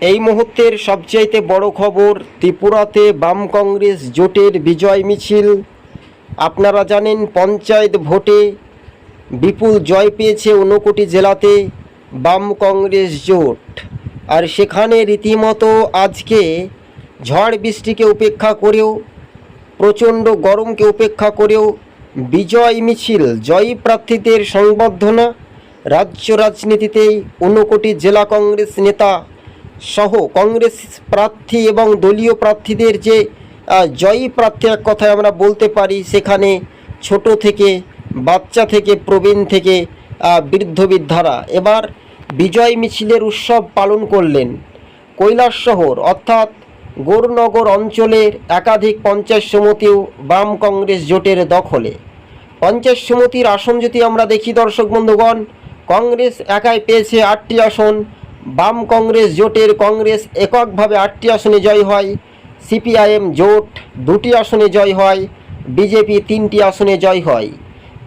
এই মুহূর্তের সবচাইতে বড় খবর, ত্রিপুরাতে বাম কংগ্রেস জোটের বিজয় মিছিল। আপনারা জানেন, পঞ্চায়েত ভোটে বিপুল জয় পেয়েছে ঊনকোটি জেলাতে বাম কংগ্রেস জোট। আর সেখানে রীতিমতো আজকে ঝড় বৃষ্টিকে উপেক্ষা করেও, প্রচণ্ড গরমকে উপেক্ষা করেও বিজয় মিছিল, জয়ী প্রার্থীদের সংবর্ধনা, রাজ্য রাজনীতিতেই ঊনকোটি জেলা কংগ্রেস নেতা সহ কংগ্রেস প্রার্থী এবং দলীয় প্রার্থীদের যে জয়ী প্রার্থী এক কথায় আমরা বলতে পারি, সেখানে ছোট থেকে, বাচ্চা থেকে, প্রবীণ থেকে বৃদ্ধ বৃদ্ধারা এবার বিজয় মিছিলের উৎসব পালন করলেন কৈলাস শহর, অর্থাৎ গৌরনগর অঞ্চলের একাধিক পঞ্চায়েত সমিতিও বাম কংগ্রেস জোটের দখলে। পঞ্চায়েত সমিতির আসন যদি আমরা দেখি, দর্শক বন্ধুগণ, কংগ্রেস একাই পেয়েছে আটটি আসন। বাম কংগ্রেস জোটের কংগ্রেস এককভাবে আটটি আসনে জয় হয়, সিপিআইএম জোট দুটি আসনে জয় হয়, বিজেপি তিনটি আসনে জয় হয়।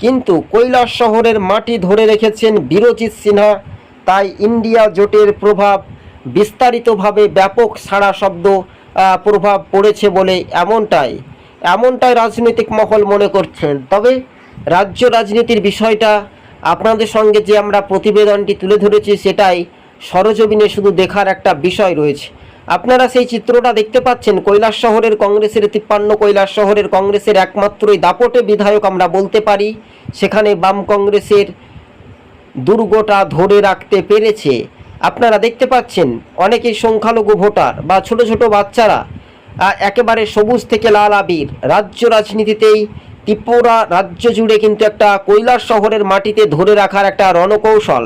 কিন্তু কৈলাস শহরের মাটি ধরে রেখেছেন বীরজিৎ সিনহা, তাই ইন্ডিয়া জোটের প্রভাব বিস্তারিতভাবে ব্যাপক সাড়া শব্দ প্রভাব পড়েছে বলে এমনটাই এমনটাই রাজনৈতিক মহল মনে করছেন। তবে রাজ্য রাজনীতির বিষয়টা আপনাদের সঙ্গে যে আমরা প্রতিবেদনটি তুলে ধরেছি সেটাই সরজমিনে শুধু দেখার একটা বিষয় রয়েছে। আপনারা সেই চিত্রটা দেখতে পাচ্ছেন, কৈলাস শহরের কংগ্রেসের তিপ্পান্ন, কৈলাস শহরের কংগ্রেসের একমাত্রই দাপটে বিধায়ক আমরা বলতে পারি। সেখানে বাম কংগ্রেসের দুর্গটা ধরে রাখতে পেরেছে। আপনারা দেখতে পাচ্ছেন, অনেকেই সংখ্যালঘু ভোটার বা ছোট ছোট বাচ্চারা একেবারে সবুজ থেকে লাল আবির। রাজ্য রাজনীতিতেই ত্রিপুরা রাজ্য জুড়ে কিন্তু একটা কৈলাস শহরের মাটিতে ধরে রাখার একটা রণকৌশল।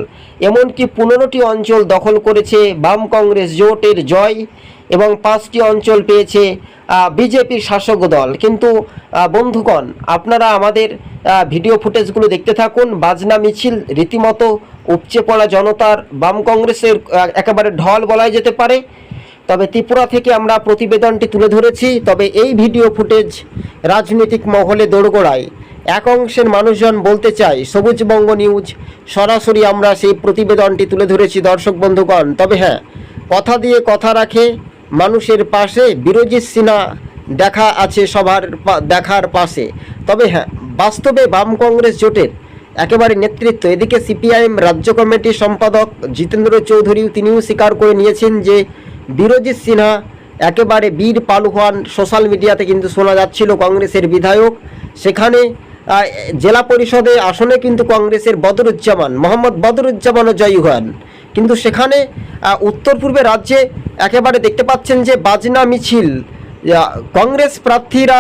এমনকি পনেরোটি অঞ্চল দখল করেছে বাম কংগ্রেস জোটের জয় এবং পাঁচটি অঞ্চল পেয়েছে বিজেপির শাসক দল। কিন্তু বন্ধুগণ, আপনারা আমাদের ভিডিও ফুটেজগুলো দেখতে থাকুন। বাজনা মিছিল রীতিমতো উপচে পড়া জনতার বাম কংগ্রেসের একেবারে ঢল বলাই যেতে পারে। তবে ত্রিপুরা থেকে আমরা প্রতিবেদনটি তুলে ধরেছি। তবে এই ভিডিও ফুটেজ রাজনৈতিক মহলে দোড়গোড়ায় এক অংশের মানুষজন বলতে চায় সবুজবঙ্গ নিউজ, সরাসরি আমরা সেই প্রতিবেদনটি তুলে ধরেছি দর্শক বন্ধুগণ। তবে হ্যাঁ কথা দিয়ে কথা রাখে, মানুষের পাশে বিরোজিৎ সিনহা দেখা আছে সবার দেখার পাশে। তবে হ্যাঁ বাস্তবে বাম কংগ্রেস জোটের একেবারে নেতৃত্ব, এদিকে সিপিআইএম রাজ্য কমিটির সম্পাদক জিতেন্দ্র চৌধুরী তিনিও স্বীকার করে নিয়েছেন যে বিরোজিৎ সিনহা, একেবারে বীর পালুহান সোশ্যাল মিডিয়াতে কিন্তু শোনা যাচ্ছিল কংগ্রেসের বিধায়ক। সেখানে জেলা পরিষদে আসনে কিন্তু কংগ্রেসের বদরুজ্জামান, মোহাম্মদ বদরুজ্জামানও জয়ী হন। কিন্তু সেখানে উত্তর পূর্বে রাজ্যে একেবারে দেখতে পাচ্ছেন যে বাজনা মিছিল। কংগ্রেস প্রার্থীরা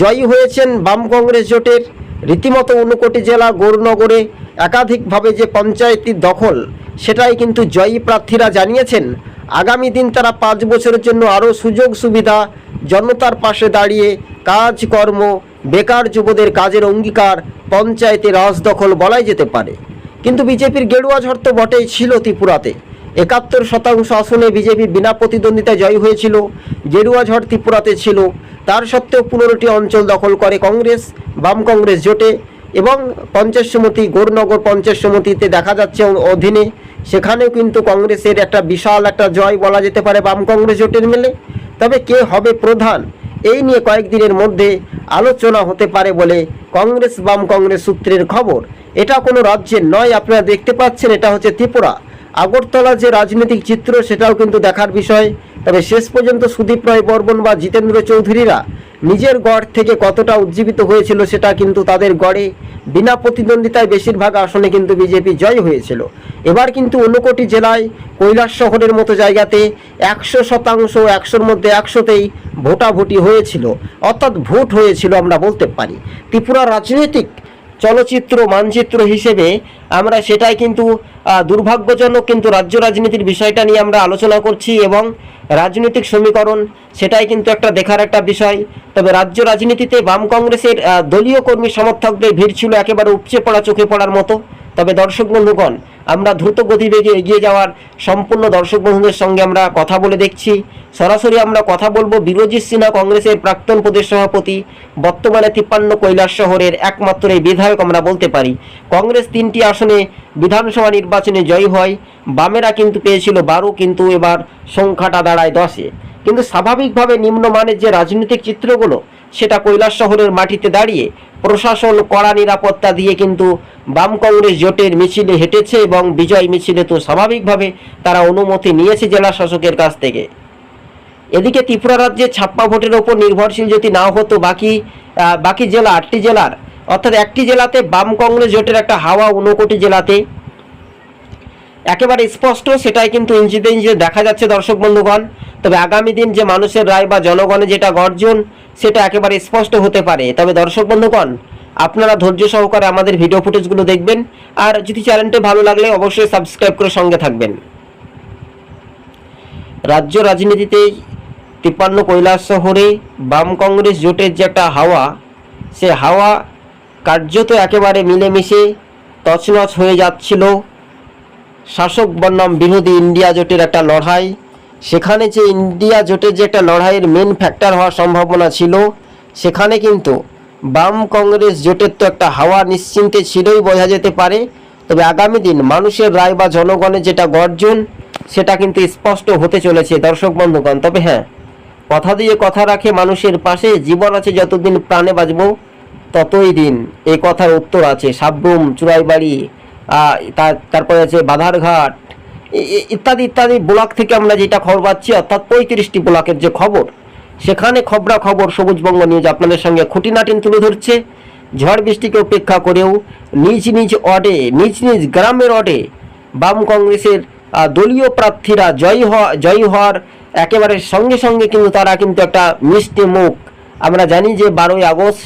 জয়ী হয়েছেন বাম কংগ্রেস জোটের রীতিমতো ঊনকোটি জেলা, গৌরনগরে একাধিকভাবে যে পঞ্চায়েতের দখল, সেটাই কিন্তু জয়ী প্রার্থীরা জানিয়েছেন। আগামী দিন তারা পাঁচ বছরের জন্য আরও সুযোগ সুবিধা, জনতার পাশে দাঁড়িয়ে কাজকর্ম, বেকার যুবদের কাজের অঙ্গীকার, পঞ্চায়েতে রাজদখল বলাই যেতে পারে। কিন্তু বিজেপির গেরুয়া ঝড় তো বটেই ছিল ত্রিপুরাতে। একাত্তর শতাংশ আসনে বিজেপি বিনা প্রতিদ্বন্দ্বিতায় জয় হয়েছিল, গেরুয়া ঝড় ত্রিপুরাতে ছিল। তার সত্ত্বেও পনেরোটি অঞ্চল দখল করে কংগ্রেস, বাম কংগ্রেস জোটে। এবং পঞ্চায়েত সমিতি, গৌরনগর পঞ্চায়েত সমিতিতে দেখা যাচ্ছে অধীনে। সেখানেও কিন্তু কংগ্রেসের একটা বিশাল একটা জয় বলা যেতে পারে বাম কংগ্রেস জোটের মেলে। তবে কে হবে প্রধান? এই নিয়ে কয়েকদিনের মধ্যে আলোচনা হতে পারে বলে কংগ্রেস, বাম কংগ্রেস সূত্রের খবর। এটা কোনো রাজ্যের নয়, আপনারা দেখতে পাচ্ছেন, এটা হচ্ছে ত্রিপুরা। আগরতলা যে রাজনৈতিক চিত্র, সেটাও কিন্তু দেখার বিষয়। তবে শেষ পর্যন্ত সুদীপ রায় বর্মন বা জিতেন্দ্র চৌধুরীরা নিজের গড় থেকে কতটা উজ্জীবিত হয়েছিল সেটা কিন্তু তাদের গড়ে বিনা প্রতিদ্বন্দ্বিতায় বেশিরভাগ আসনে কিন্তু বিজেপি জয় হয়েছিল। এবার কিন্তু ঊনকোটি জেলায় কৈলাস শহরের মতো জায়গাতে একশো শতাংশ, একশোর মধ্যে একশোতেই ভোটাভুটি হয়েছিল। অর্থাৎ ভোট হয়েছিল আমরা বলতে পারি। ত্রিপুরা রাজনৈতিক চলচ্চিত্র, মানচিত্র হিসেবে আমরা সেটাই কিন্তু দুর্ভাগ্যজনক কিন্তু রাজ্য রাজনীতির বিষয়টা নিয়ে আমরা আলোচনা করছি এবং রাজনৈতিক সমীকরণ, সেটাই কিন্তু একটা দেখার একটা বিষয়। তবে রাজ্য রাজনীতিতে বাম কংগ্রেসের দলীয় কর্মী সমর্থকদের ভিড় ছিল একেবারে উপচে পড়া, চোখে পড়ার মতো। তবে দর্শক বন্ধুগণ আমরা দ্রুত গতিবেগে এগিয়ে যাওয়ার সম্পূর্ণ দর্শক বন্ধুদের সঙ্গে আমরা কথা বলে দেখছি। সরাসরি আমরা কথা বলব বিরোজিৎ সিনহা কংগ্রেসের প্রাক্তন প্রদেশ সভাপতি, বর্তমানে তিপ্পান্ন কৈলাস শহরের একমাত্র এই বিধায়ক আমরা বলতে পারি। কংগ্রেস তিনটি আসনে বিধানসভা নির্বাচনে জয়ী হয়, বামেরা কিন্তু পেয়েছিল বারো, কিন্তু এবার সংখ্যাটা দাঁড়ায় দশে। কিন্তু স্বাভাবিকভাবে নিম্নমানের যে রাজনৈতিক চিত্রগুলো, সেটা কৈলাস শহরের মাটিতে দাঁড়িয়ে প্রশাসন কড়া নিরাপত্তা দিয়ে কিন্তু বাম কংগ্রেস জোটের মিছিলে হেঁটেছে এবং বিজয় মিছিলে তো স্বাভাবিকভাবে তারা অনুমতি নিয়েছে জেলা শাসকের কাছ থেকে। এদিকে ত্রিপুরা রাজ্যে ছাপ্পা ভোটের ওপর নির্ভরশীল যদি না হতো বাকি বাকি জেলা আটটি জেলার, অর্থাৎ একটি জেলাতে বাম কংগ্রেস জোটের একটা হাওয়া ঊনকোটি জেলাতে একেবারে স্পষ্ট, সেটাই কিন্তু ইঞ্চিতে ইঞ্চিতে দেখা যাচ্ছে দর্শক বন্ধুগণ। তবে আগামী দিন যে মানুষের রায় বা জনগণের যেটা গর্জন, সেটা একেবারে স্পষ্ট হতে পারে। তবে দর্শক বন্ধুগণ, আপনারা ধৈর্য সহকারে আমাদের ভিডিও ফুটেজগুলো দেখবেন। আর যদি চ্যানেলটি ভালো লাগলে অবশ্যই সাবস্ক্রাইব করে সঙ্গে থাকবেন। রাজ্য রাজনীতিতে তিপ্পান্ন কৈলাস শহরে বাম কংগ্রেস জোটের যে একটা হাওয়া, সে হাওয়া কার্যত একেবারে মিলেমিশে তছনছ হয়ে যাচ্ছিল। শাসক বনাম বিরোধী ইন্ডিয়া জোটের একটা লড়াই। সেখানে যে ইন্ডিয়া জোটের যে একটা লড়াইয়ের মেন ফ্যাক্টর হওয়ার সম্ভাবনা ছিল, সেখানে কিন্তু বাম কংগ্রেস জোটের তো একটা হাওয়া নিশ্চিন্তে ছিলই বোঝা যেতে পারে। তবে আগামী দিন মানুষের রায় বা জনগণের যেটা গর্জন, সেটা কিন্তু স্পষ্ট হতে চলেছে দর্শক বন্ধুগণ। তবে হ্যাঁ কথা দিয়ে কথা রাখে মানুষের পাশে, জীবন আছে যতদিন প্রাণে বাঁচব, ততই দিন এই কথার উত্তর আছে। সাবরুম চুরাইবাড়ি তারপরে আছে বাধারঘাট। ইত্যাদি ইত্যাদি ব্লক থেকে আমরা যেটা খবর পাচ্ছি, অর্থাৎ পঁয়ত্রিশটি ব্লকের যে খবর, সেখানে খবরা খবর সবুজবঙ্গ নিউজ আপনাদের সঙ্গে খুঁটিনাটিন তুলে ধরছে। ঝড় বৃষ্টিকে উপেক্ষা করেও নিজ নিজ অডে নিজ নিজ গ্রামের অডে বাম কংগ্রেসের দলীয় প্রার্থীরা জয়ী হওয়া, জয়ী হওয়ার একেবারে সঙ্গে সঙ্গে কিন্তু তারা কিন্তু একটা মিষ্টি মুখ। আমরা জানি যে বারোই আগস্ট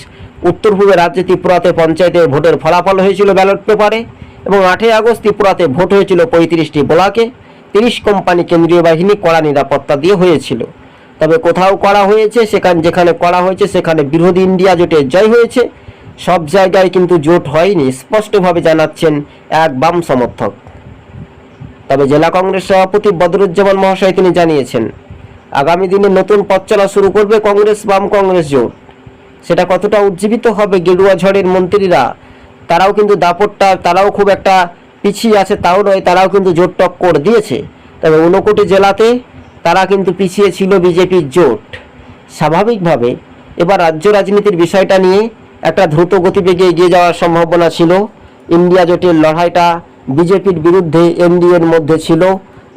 উত্তর পূর্বে রাজ্যে ত্রিপুরাতে পঞ্চায়েতের ভোটের ফলাফল হয়েছিল ব্যালট পেপারে। এবং আটই আগস্ট ত্রিপুরাতে ভোট হয়েছিল পঁয়ত্রিশটি ব্লকে, তিরিশ কোম্পানি কেন্দ্রীয় বাহিনী কড়া নিরাপত্তা দিয়ে হয়েছিল। তবে কোথাও করা হয়েছে, সেখানে যেখানে করা হয়েছে, সেখানে বিরোধী ইন্ডিয়া জোটের জয় হয়েছে। সব জায়গায় কিন্তু জোট হয়নি, স্পষ্টভাবে জানাচ্ছেন এক বাম সমর্থক। তবে জেলা কংগ্রেস সভাপতি বদরুজ্জামান মহাশয় তিনি জানিয়েছেন, আগামী দিনে নতুন পথ চলা শুরু করবে কংগ্রেস বাম কংগ্রেস জোট। সেটা কতটা উজ্জীবিত হবে গেরুয়া ঝড়ের মন্ত্রীরা তারাও কিন্তু দাপটটা, তারাও খুব একটা পিছিয়ে আছে, তাও নয়, তারাও কিন্তু জোট টক্কর দিয়েছে। তবে ঊনকোটি জেলাতে তারা কিন্তু পিছিয়ে ছিল বিজেপির জোট। স্বাভাবিকভাবে এবার রাজ্য রাজনীতির বিষয়টা নিয়ে একটা দ্রুত গতিবেগে এগিয়ে যাওয়ার সম্ভাবনা ছিল। ইন্ডিয়া জোটের লড়াইটা বিজেপির বিরুদ্ধে এনডিএর মধ্যে ছিল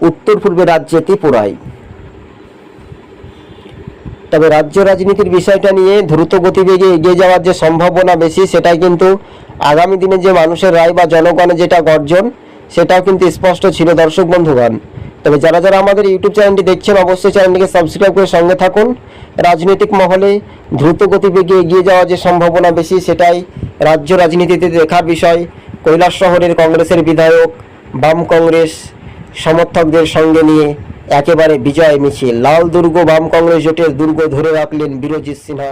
উত্তর পূর্বে রাজ্যে ত্রিপুরায়। তবে রাজ্য রাজনীতির বিষয়টা নিয়ে দ্রুত গতিবেগে এগিয়ে যাওয়ার যে সম্ভাবনা বেশি, সেটাই কিন্তু আগামী দিনে যে মানুষের রায় বা জনগণের যেটা গর্জন, সেটাও কিন্তু স্পষ্ট ছিল, দর্শক বন্ধুগণ। তবে যারা যারা আমাদের ইউটিউব চ্যানেলটি দেখছেন, অবশ্যই চ্যানেলটিকে সাবস্ক্রাইব করে সঙ্গে থাকুন। রাজনৈতিক মহলে দ্রুত গতিবেগে এগিয়ে যাওয়ার যে সম্ভাবনা বেশি, সেটাই রাজ্য রাজনীতিতে দেখার বিষয়। কৈলাস শহরের কংগ্রেসের বিধায়ক, বাম কংগ্রেস সমর্থকদের সঙ্গে নিয়ে একেবারে বিজয় মিছিল। লাল দুর্গ বাম কংগ্রেস জোটের দুর্গ ধরে রাখলেন বিরোজিত সিনহা।